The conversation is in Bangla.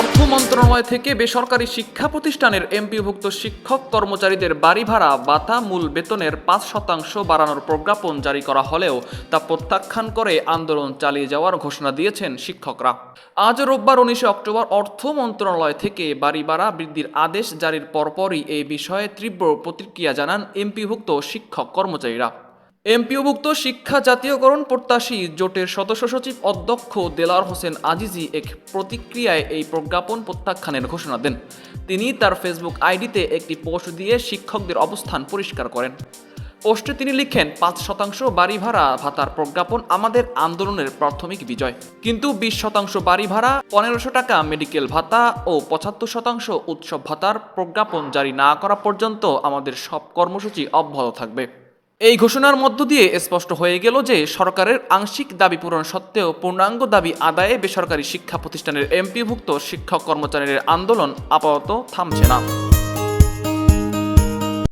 অর্থ মন্ত্রণালয় থেকে বেসরকারি শিক্ষা প্রতিষ্ঠানের এমপিভুক্ত শিক্ষক কর্মচারীদের বাড়ি ভাড়া বাতা মূল বেতনের পাঁচ শতাংশ বাড়ানোর প্রজ্ঞাপন জারি করা হলেও তা প্রত্যাখ্যান করে আন্দোলন চালিয়ে যাওয়ার ঘোষণা দিয়েছেন শিক্ষকরা। আজ রোববার উনিশে অক্টোবর অর্থ মন্ত্রণালয় থেকে বাড়ি ভাড়া বৃদ্ধির আদেশ জারির পরপরই এই বিষয়ে তীব্র প্রতিক্রিয়া জানান এমপিভুক্ত শিক্ষক কর্মচারীরা। এমপিওভুক্ত শিক্ষা জাতীয়করণ প্রত্যাশী জোটের সদস্য সচিব অধ্যক্ষ দেলার হোসেন আজিজি এক প্রতিক্রিয়ায় এই প্রজ্ঞাপন প্রত্যাখ্যানের ঘোষণা দেন। তিনি তার ফেসবুক আইডিতে একটি পোস্ট দিয়ে শিক্ষকদের অবস্থান পরিষ্কার করেন। পোস্টে তিনি লিখেন, পাঁচ শতাংশ বাড়ি ভাড়া ভাতার প্রজ্ঞাপন আমাদের আন্দোলনের প্রাথমিক বিজয়। কিন্তু বিশ শতাংশ বাড়ি ভাড়া পনেরোশো টাকা মেডিকেল ভাতা ও পঁচাত্তর শতাংশ উৎসব ভাতার প্রজ্ঞাপন জারি না করা পর্যন্ত আমাদের সব কর্মসূচি অব্যাহত থাকবে। এই ঘোষণার মধ্য দিয়ে স্পষ্ট হয়ে গেল যে সরকারের আংশিক দাবি পূরণ সত্ত্বেও পূর্ণাঙ্গ দাবি আদায়ে বেসরকারি শিক্ষা প্রতিষ্ঠানের এমপিভুক্ত শিক্ষক কর্মচারীদের আন্দোলন আপাতত থামছে না।